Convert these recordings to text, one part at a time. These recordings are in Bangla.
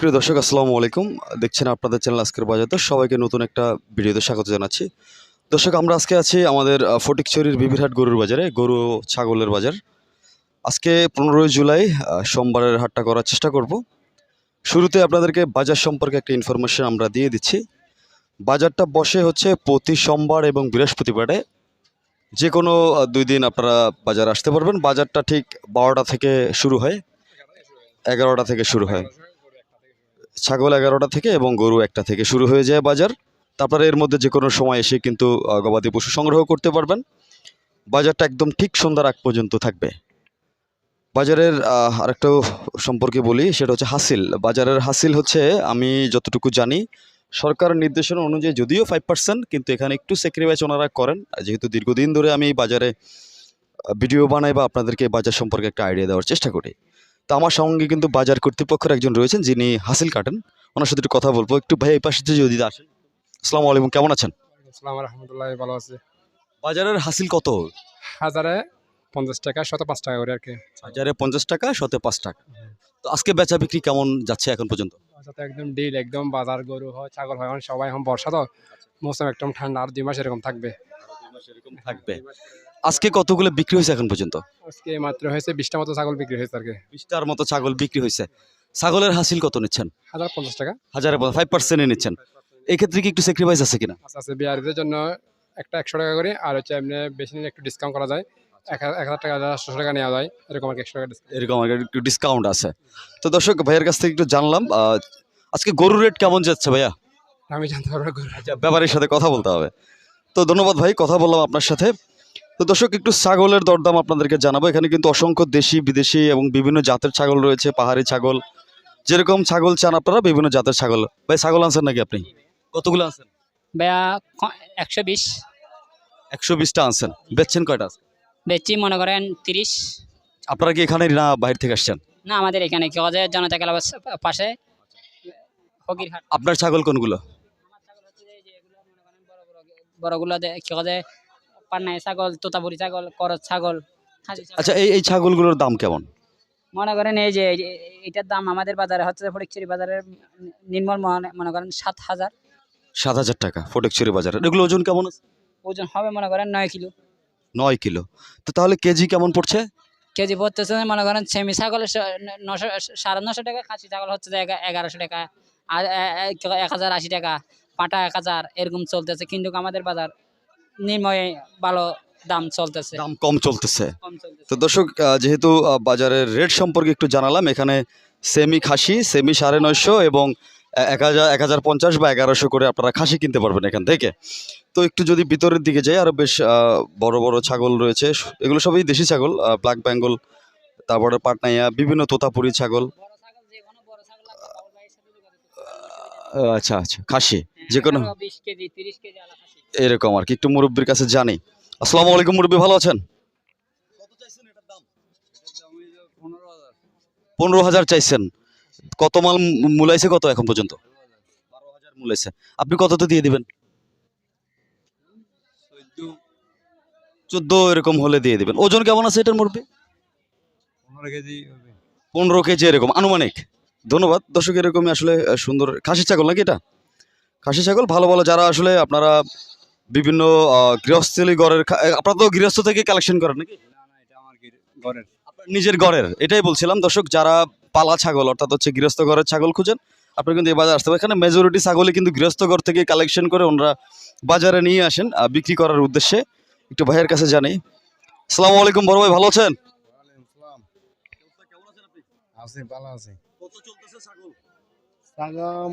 সুপ্রিয় দর্শক আসসালামু আলাইকুম। দেখছেন আপনাদের চ্যানেল আজকের বাজারে সবাইকে নতুন একটা ভিডিওতে স্বাগত জানাচ্ছি। দর্শক আমরা আজকে আছি আমাদের আহ, ফটিকছড়ির বিবিরহাট গরুর বাজারে গরু ছাগলের বাজার। আজকে পনেরোই জুলাই সোমবারের হাটটা করার চেষ্টা করব। শুরুতে আপনাদেরকে বাজার সম্পর্কে একটা ইনফরমেশন আমরা দিয়ে দিচ্ছি। বাজারটা বসে হচ্ছে প্রতি সোমবার এবং বৃহস্পতিবারে। যে কোনো দুই দিন আপনারা বাজার আসতে পারবেন। বাজারটা ঠিক বারোটা থেকে শুরু হয়। এগারোটা থেকে শুরু হয়। ছাগল এগারোটা থেকে এবং গরু একটা থেকে শুরু হয়ে যায় বাজার। তারপরে এর মধ্যে যে কোনো সময় এসে কিন্তু গবাদি পশু সংগ্রহ করতে পারবেন। বাজারটা একদম ঠিক সন্ধ্যার আগ পর্যন্ত থাকবে। বাজারের আরেকটা সম্পর্কে বলি, সেটা হচ্ছে হাসিল। বাজারের হাসিল হচ্ছে, আমি যতটুকু জানি সরকারের নির্দেশনা অনুযায়ী যদিও ফাইভ পার্সেন্ট কিন্তু এখানে একটু স্যাক্রিফাইস ওনারা করেন। যেহেতু দীর্ঘদিন ধরে আমি বাজারে ভিডিও বানাই বা আপনাদেরকে বাজার সম্পর্কে একটা আইডিয়া দেওয়ার চেষ্টা করি। তো আমার সঙ্গে কিন্তু বাজার কর্তৃপক্ষের একজন রয়েছেন যিনি হাসিল কাটেন। ওনার সাথে একটু কথা বলব। একটু ভাই এই পাশে যদি আসেন আসসালামু আলাইকুম কেমন আছেন? আসসালাম রহমতুল্লাহ ভালো আছে। বাজারের হাসিল কত? হাজারে পঞ্চাশ টাকা শত পাঁচ টাকা করে আর কি। হাজারে পঞ্চাশ টাকা শত পাঁচ টাকা। তো আজকে বেচা বিক্রি কেমন যাচ্ছে এখন পর্যন্ত? একদম ডিল একদম বাজার গরু হয় ছাগল হয় সবাই এখন বর্ষা তো মৌসুম একদম ঠান্ডা আর দুই মাস এরকম থাকবে। থাকবে। আজকে কতগুলো বিক্রি হয়েছে এখন পর্যন্ত? আজকে মাত্র হয়েছে বিশটা মতো ছাগল বিক্রি হয়েছে আর কি। বিশটার মতো ছাগল বিক্রি হয়েছে। ছাগলের হাসিল কত নিচ্ছেন? হাজার পঞ্চাশ টাকা। হাজারে ফাইভ পার্সেন্টে নিচ্ছেন। এই ক্ষেত্রে কি একটু স্যাক্রিফাইস আছে কিনা? আচ্ছা আছে। বিহারিদের জন্য একটা একশো টাকা করে আর হচ্ছে এমনি বেশি নিলে একটু ডিসকাউন্ট করা যায়। এক হাজার টাকা আটশো টাকা নেওয়া যায়। এরকম আর একশো টাকা এরকম আর একটু ডিসকাউন্ট আছে। তো দর্শক ভাইয়ের কাছ থেকে একটু জানলাম আজকে গরুর রেট কেমন যাচ্ছে ভাইয়া? আমি জানতে পারব গরু আচ্ছা ব্যাপারের সাথে কথা বলতে হবে। তো ধন্যবাদ ভাই কথা বললাম আপনার সাথে। তো দর্শক একটু ছাগলের দরদাম আপনাদেরকে জানাব। এখানে কিন্তু অসংখ্য দেশি বিদেশি এবং বিভিন্ন জাতের ছাগল রয়েছে পাহাড়ি ছাগল। যেরকম ছাগল চান আপনারা বিভিন্ন জাতের ছাগল। ভাই ছাগল আনছেন নাকি আপনি? কতগুলো আনছেন? ভাইয়া একশো বিশ। একশো বিশটা আনছেন। বেচছেন কয়টা আছে? বেচি মনে করেন তিরিশ। আপনারা কি এখানে না বাইরে থেকে আসছেন? না আমাদের এখানে কি হয় জনতা ক্লাব পাশে ফকিরহাট। আপনার ছাগল কোনগুলো? বড়গুলো কি পান্নাই ছাগল তোতাপুরি ছাগল করত ছাগল আচ্ছা এই এই ছাগলগুলোর দাম কেমন? মনে করেন এই যে এটার দাম আমাদের বাজারে হচ্ছে ফটিকচুরি বাজারের নির্মল মনে- মনে করেন সাত হাজার। সাত হাজার টাকা ফটিকছড়ি বাজারে। এগুলো ওজন কেমন ওজন হবে মনে করেন নয় কিলো। নয় কিলো। তো তাহলে কেজি কেমন পড়ছে? কেজি পড়তেছে মনে করেন সেমি ছাগল নশো সাড়ে নশো টাকা খাসি ছাগল হচ্ছে এগারোশো টাকা আর এক হাজার আশি টাকা পাটা এক হাজার এরকম চলতেছে। কিন্তু আমাদের বাজার নির্ময় ভালো দাম চলতেছে। দাম কম চলতেছে। কম চলতেছে। তো দর্শক যেহেতু বাজারের রেট সম্পর্কে একটু জানালাম এখানে সেমি খাসি সেমি সাড়ে নয়শো এবং এক হাজার এক হাজার পঞ্চাশ বা এগারোশো করে আপনারা খাসি কিনতে পারবেন এখান থেকে। তো একটু যদি ভিতরের দিকে যাই আরও বেশ বড় বড় ছাগল রয়েছে। এগুলো সবই দেশি ছাগল ব্ল্যাক বেঙ্গল তারপরে পাটনাইয়া বিভিন্ন তোতাপুরি ছাগল। আচ্ছা আচ্ছা খাসি। যে কোনো এরকম আর কি একটু মুরব্বীর কাছে জানি। আসসালামু আলাইকুম মুরব্বী ভালো আছেন? পনেরো হাজার চাইছেন। কত মাল মূলাইছে কত এখন পর্যন্ত? বারো হাজার মূলাইছে। আপনি কততে দিয়ে দিবেন? চোদ্দ। এরকম হলে দিয়ে দিবেন। ওজন কেমন আছে এটার মুরব্বী? পনেরো কেজি পনেরো কেজি এরকম। আনুমানিক। ধন্যবাদ। দর্শক এরকমই আসলে সুন্দর খাসি ছাগল নাকি এটা? খাসি ছাগল ভালো ভালো যারা আসলে আপনারা বিভিন্ন গৃহস্থলী গড়ের আপনারা তো গৃহস্থ থেকে কালেকশন করেন নাকি? না না এটা আমার ঘরের। আপনার নিজের ঘরের এটাই বলছিলাম। দর্শক যারা পালা ছাগল অর্থাৎ হচ্ছে গৃহস্থ ঘরের ছাগল খুঁজেন আপনি কিন্তু এই বাজার আসতে পারেন। এখানে মেজরিটি ছাগলই কিন্তু গৃহস্থ ঘর থেকে কালেকশন করে ওনারা বাজারে নিয়ে আসেন বিক্রি করার উদ্দেশ্যে। একটু ভাইয়ের কাছে জানি। আসসালামু আলাইকুম বড় ভাই ভালো আছেন? আছে ভালো আছে। কত চলতেছে ছাগল? ছাগল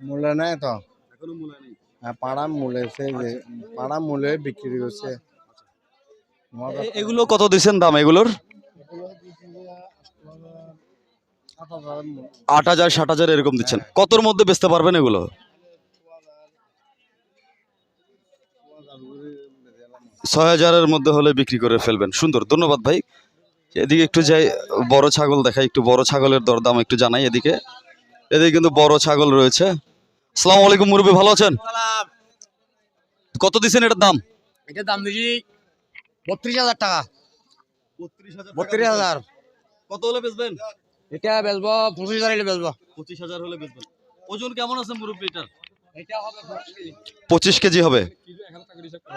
মূল্য নাই তো? এখনও মূল্য নেই। হ্যাঁ, পাড়া মূলেছে যে পাড়া মূলে বিক্রি করছে। এগুলো কত দিচ্ছেন দাম এগুলোর? আট হাজার ষাট হাজার এরকম দিচ্ছেন। কতর মধ্যে বেচতে পারবেন এগুলো? ছয় হাজারের মধ্যে হলে বিক্রি করে ফেলবেন। সুন্দর ধন্যবাদ ভাই। এদিকে একটু যাই বড় ছাগল দেখাই একটু বড় ছাগলের দরদাম একটু জানাই এদিকে। এদিকে কিন্তু বড় ছাগল রয়েছে। আসসালামু আলাইকুম মুরব্বী ভালো আছেন? কত দিচ্ছেন এটার দাম? এটার দাম দিছি বত্রিশ হাজার টাকা। বত্রিশ হাজার কত হলে বেচবেন? এটা বেচবো পঁচিশ হাজার হলে বেচবো। পঁচিশ হাজার হলে বেচবেন। ওজন কেমন আছে মুরব্বী এটার? এটা পঁচিশ। কেজি হবে?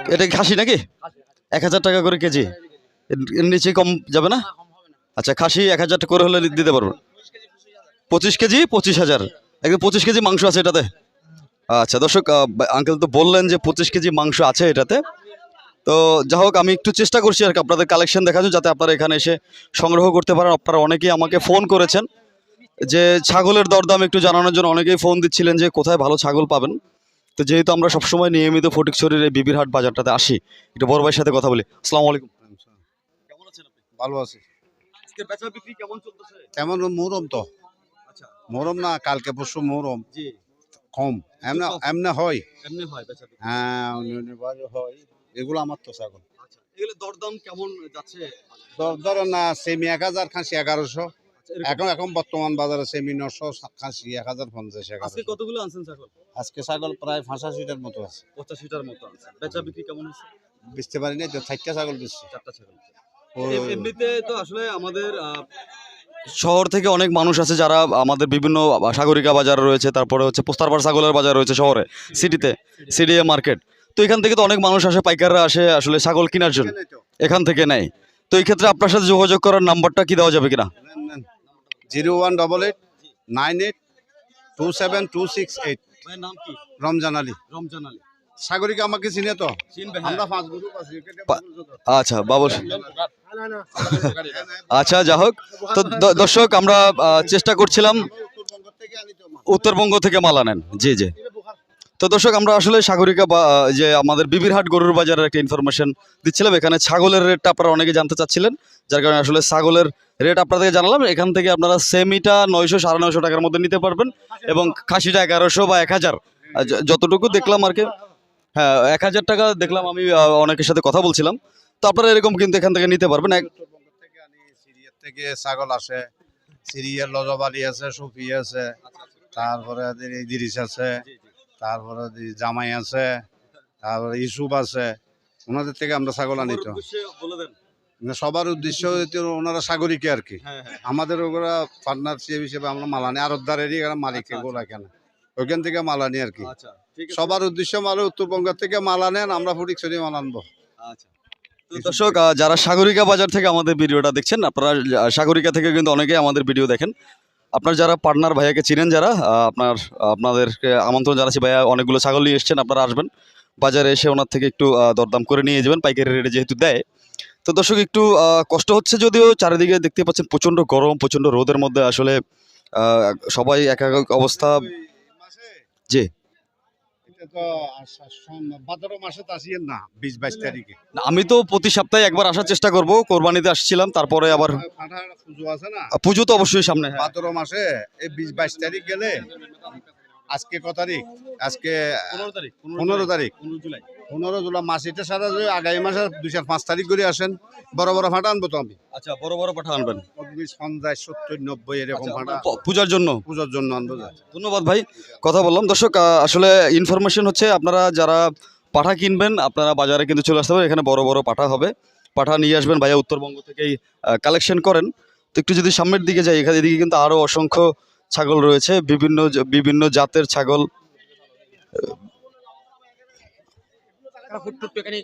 এটা খাসি নাকি? এক হাজার টাকা করে কেজি। এর- নিচে কম যাবে না? আচ্ছা খাসি এক হাজার টাকা করে হলে দিতে পারব। পঁচিশ কেজি? পঁচিশ হাজার। একদম পঁচিশ কেজি মাংস আছে এটাতে। আচ্ছা দর্শক আঙ্কেল তো বললেন যে পঁচিশ কেজি মাংস আছে এটাতে। তো যা হোক আমি একটু চেষ্টা করছি আর কি আপনাদের কালেকশন দেখানো যাতে আপনারা এখানে এসে সংগ্রহ করতে পারেন। আপনারা অনেকেই আমাকে ফোন করেছেন যে ছাগলের দরদাম একটু জানানোর জন্য। অনেকেই ফোন দিচ্ছিলেন যে কোথায় ভালো ছাগল পাবেন। তো যেহেতু আমরা সবসময় নিয়মিত ফটিকছড়ির এই বিবিরহাট বাজারটাতে আসি একটু বড় ভাইয়ের সাথে কথা বলি। আসসালামু আলাইকুম। কেমন আছেন আপনি ভালো আছে। আজকে বেচা বিক্রি কেমন চলতেছে? তেমন মোরম তো। মোরম না কালকে পরশু মরম। কম। এমনি এমনি হয়। এমনি হয় এগুলো আমার তো ছাগল। আচ্ছা এগুলো দরদাম কেমন যাচ্ছে? না সেমি এক হাজার খাসি এগারোশো। আচ্ছা, এখন এখন বর্তমান বাজারে সেমি নশো খাসি এক হাজার পঞ্চাশ আজকে কতগুলো আনছেন ছাগল? আজকে ছাগল প্রায় পঁচাশিটার মতো আছে। পঁচাশিটার মতো বেচা বিক্রি কেমন বেচতে পারি নাই তো চারটা ছাগল বেচছি। চারটা ছাগল। এমনিতে তো আসলে আমাদের শহর থেকে অনেক মানুষ আছে যারা আমাদের বিভিন্ন সাগরিকা বাজার রয়েছে তারপরে হচ্ছে পোস্তারপাড় ছাগলের বাজার রয়েছে শহরে সিটিতে সিডিএ মার্কেট। তো এখান থেকে তো অনেক মানুষ আসে পাইকাররা আসে আসলে ছাগল কেনার জন্য। এখান থেকে নেয়। তো এই ক্ষেত্রে আপনার সাথে যোগাযোগ করার নাম্বারটা কি দেওয়া যাবে কিনা? Zero one double eight nine eight two seven two six eight. নাম কি? রমজান আলী। রমজান আলী। সাগরিকা আমাকে চিনে তো? আমরা পাঁচ গ্রুপ আছি পা- আচ্ছা বাবুল আচ্ছা যা হোক। তো দর্শক, আমরা চেষ্টা করছিলাম উত্তরবঙ্গ থেকে মাল। আনেন জি জি। তো দর্শক, আমরা আসলে সাগরিকা বা যে আমাদের বিবিরহাট গরুর বাজারের একটা ইনফরমেশন দিচ্ছিলাম। এখানে ছাগলের রেটটা আপনারা অনেকে জানতে চাচ্ছিলেন। যার কারণে আসলে ছাগলের রেট আপনাদেরকে জানালাম। এখান থেকে আপনারা সেমিটা নয়শো, সাড়ে নয়শো টাকার মধ্যে নিতে পারবেন এবং খাসিটা এগারোশো বা এক হাজার। যতটুকু দেখলাম আর কি। হ্যাঁ এক হাজার টাকা দেখলাম আমি অনেকের সাথে কথা বলছিলাম। তো আপনারা এরকম কিন্তু এখান থেকে নিতে পারবেন। থেকে সিরিয়ার থেকে ছাগল আসে সিরিয়ার লজবালি আছে সুফি আছে তারপরে ইদিরিস আছে তারপরে জামাই আছে তারপরে ইসুফ আছে ওনাদের থেকে আমরা ছাগল আনি তো। বলে দেন। না, সবার উদ্দেশ্য ওনারা সাগরিকে আর কি। হ্যাঁ হ্যাঁ। আমাদের ওগুলা পার্টনারশিপ হিসেবে আমরা মালানি আরতদারেরই এরা মালিক আচ্ছা, এগুলো এখানে ওইখান থেকে মালানি আর কি। আচ্ছা ঠিক সবার উদ্দেশ্য মালে উত্তরবঙ্গ থেকে মাল আনেন আমরা ফটিকছড়ি মাল আনব। আচ্ছা। দর্শক যারা সাগরিকা বাজার থেকে আমাদের ভিডিওটা দেখছেন আপনারা সাগরিকা থেকে কিন্তু অনেকেই আমাদের ভিডিও দেখেন। আপনার যারা পার্টনার ভাইয়াকে চিনেন যারা আপনার আপনাদেরকে আমন্ত্রণ জানাচ্ছি ভাইয়া অনেকগুলো ছাগল নিয়ে এসছেন আপনারা আসবেন। বাজারে এসে ওনার থেকে একটু দরদাম করে নিয়ে যাবেন পাইকারি রেটে যেহেতু দেয়। তো দর্শক একটু কষ্ট হচ্ছে যদিও চারিদিকে দেখতে পাচ্ছেন প্রচণ্ড গরম প্রচণ্ড রোদের মধ্যে আসলে সবাই এক এক অবস্থা জি। এটা তো আস- মাসে তো আসিয়েন না বিশ বাইশ তারিখে। আমি তো প্রতি সপ্তাহে একবার আসার চেষ্টা করব কোরবানিতে আসছিলাম তারপরে আবার পুজো আছে না? পুজো তো অবশ্যই সামনে হ্যাঁ। ভাদ্র মাসে এই বিশ বাইশ তারিখ গেলে আজকে ক তারিখ? আজকে পনেরো তারিখ। পনেরো তারিখ। পনেরো জুলাই। পনেরো জুলাই মাস এটা সারা যদি আগামী মাসে দুই চার পাঁচ তারিখ করে আসেন বড় বড় ফাটা আনব তো আমি। আচ্ছা বড় বড় পাঠা আনবেন? পঞ্চাশ সত্তর নব্বই এরকম ফাটা পূজার জন্য? পূজার জন্য আনব ধন্যবাদ ভাই কথা বললাম। দর্শক আসলে ইনফরমেশন হচ্ছে আপনারা যারা পাঠা কিনবেন আপনারা বাজারে কিন্তু চলে আসতে পারেন। এখানে বড় বড় পাঠা হবে। পাঠা নিয়ে আসবেন ভাইয়া উত্তরবঙ্গ থেকেই কালেকশন করেন। তো একটু যদি সামনের দিকে যাই এখানে এদিকে কিন্তু আরও অসংখ্য ছাগল রয়েছে। বিভিন্ন বিভিন্ন জাতের ছাগল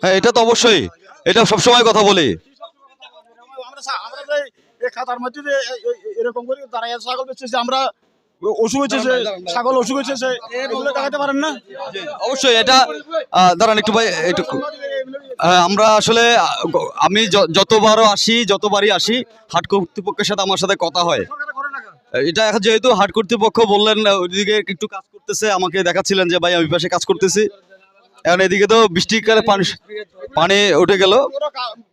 হ্যাঁ এটা তো অবশ্যই। এটা সবসময় কথা বলি। আমরা অসুখ হয়েছে ছাগল অসুখ হয়েছে অবশ্যই, এটা দাঁড়ান একটু ভাই, একটু আমরা আসলে আমি যতবারও আসি, যতবারই আসি, হাট কর্তৃপক্ষের সাথে আমার সাথে কথা হয়। এটা এখন যেহেতু হাট কর্তৃপক্ষ বললেন, ওইদিকে একটু কাজ করতেছে, আমাকে দেখাচ্ছিলেন যে, ভাই, আমি পাশে কাজ করতেছি। এখন এদিকে তো বৃষ্টিকালে পানি পানি উঠে গেল। ওরা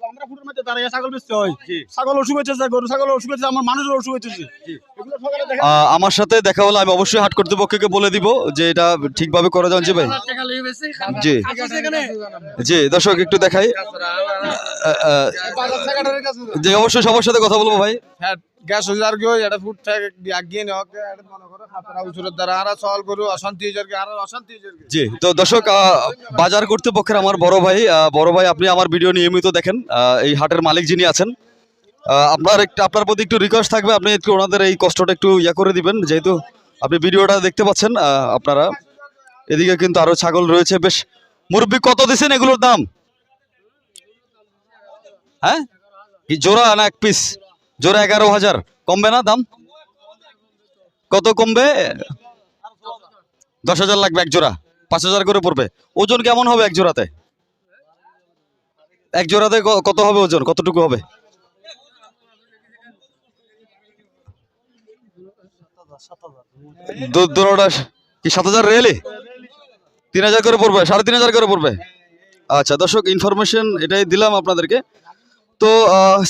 আমরা ফুটের মধ্যে দাঁড়িয়ে ছাগল বেচতে হয়। ছাগল অসুখ হয়েছে গরু ছাগল অসুখ হয়েছে আমার মানুষের অসুখ হয়েছে এগুলো সকালে দেখা আহ, আমার সাথে দেখা হলো আমি অবশ্যই হাট কর্তৃপক্ষকে বলে দিব যে এটা ঠিকভাবে করা যাচ্ছে ভাই। জি। জি দর্শক একটু দেখাই। আহ, অবশ্যই সবার সাথে কথা বলব ভাই। গ্যাস আর কেউ এটা ফুট থেকে, আগিয়ে নেওয়া এটা মনে করো খাতারা উচুরের দ্বারা। আর সওয়াল গরু অশান্তি যাবে আর অশান্তি জি, তো দর্শক বাজার কর্তৃপক্ষের আমার বড় ভাই বড় ভাই, আপনি আমার ভিডিও নিয়মিত দেখেন। এই হাটের মালিক যিনি আছেন আপনার একটু, আপনার প্রতি একটু রিকোয়েস্ট থাকবে, আপনি একটু ওনাদের এই কষ্টটা একটু ইয়া করে দিবেন। যেহেতু আপনি ভিডিওটা দেখতে পাচ্ছেন আপনারা। এদিকে কিন্তু আরও ছাগল রয়েছে, বেশ। মুরব্বী, কত দিছেন এগুলোর দাম? হ্যাঁ? জোড়া না এক পিস জোড়া এগারো হাজার। কমবে না দাম? কত কমবে? দশ হাজার লাগবে এক জোড়া। পাঁচ হাজার করে পড়বে। ওজন কেমন হবে এক জোড়াতে? এক জোড়াতে কত হবে ওজন? কতটুকু হবে? কি সাত হাজার রেলে তিন হাজার করে পড়বে, সাড়ে তিন হাজার করে পড়বে। আচ্ছা দর্শক ইনফরমেশন এটাই দিলাম আপনাদেরকে। তো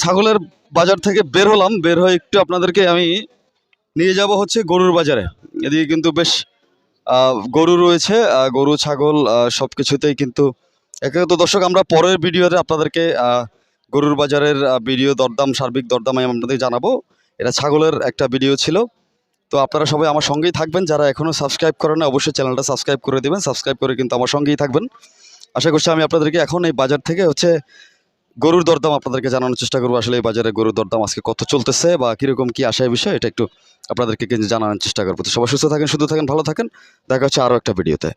ছাগলের বাজার থেকে বের হলাম। বের হয়ে একটু আপনাদেরকে আমি নিয়ে যাব হচ্ছে গরুর বাজারে। এদিকে কিন্তু বেশ গরু রয়েছে গরু, ছাগল সব কিছুতেই কিন্তু একে তো দর্শক, আমরা পরের ভিডিওতে আপনাদেরকে গরুর বাজারের ভিডিও দরদাম, সার্বিক দরদাম আমি আপনাদের জানাব। এটা ছাগলের একটা ভিডিও ছিল। তো আপনারা সবাই আমার সঙ্গেই থাকবেন। যারা এখনও সাবস্ক্রাইব করেন না অবশ্যই চ্যানেলটা সাবস্ক্রাইব করে দেবেন। সাবস্ক্রাইব করে কিন্তু আমার সঙ্গেই থাকবেন। আশা করছি আমি আপনাদেরকে এখন এই বাজার থেকে হচ্ছে গরুর দরদাম আপনাদেরকে জানানোর চেষ্টা করব। আসলে এই বাজারে গরুর দরদাম আজকে কত চলতেছে বা কীরকম কী আশায় বিষয় এটা একটু আপনাদেরকে কিন্তু জানানোর চেষ্টা করব। তো সবাই সুস্থ থাকেন শুধু থাকেন, ভালো থাকেন। দেখা হচ্ছে আরও একটা ভিডিওতে।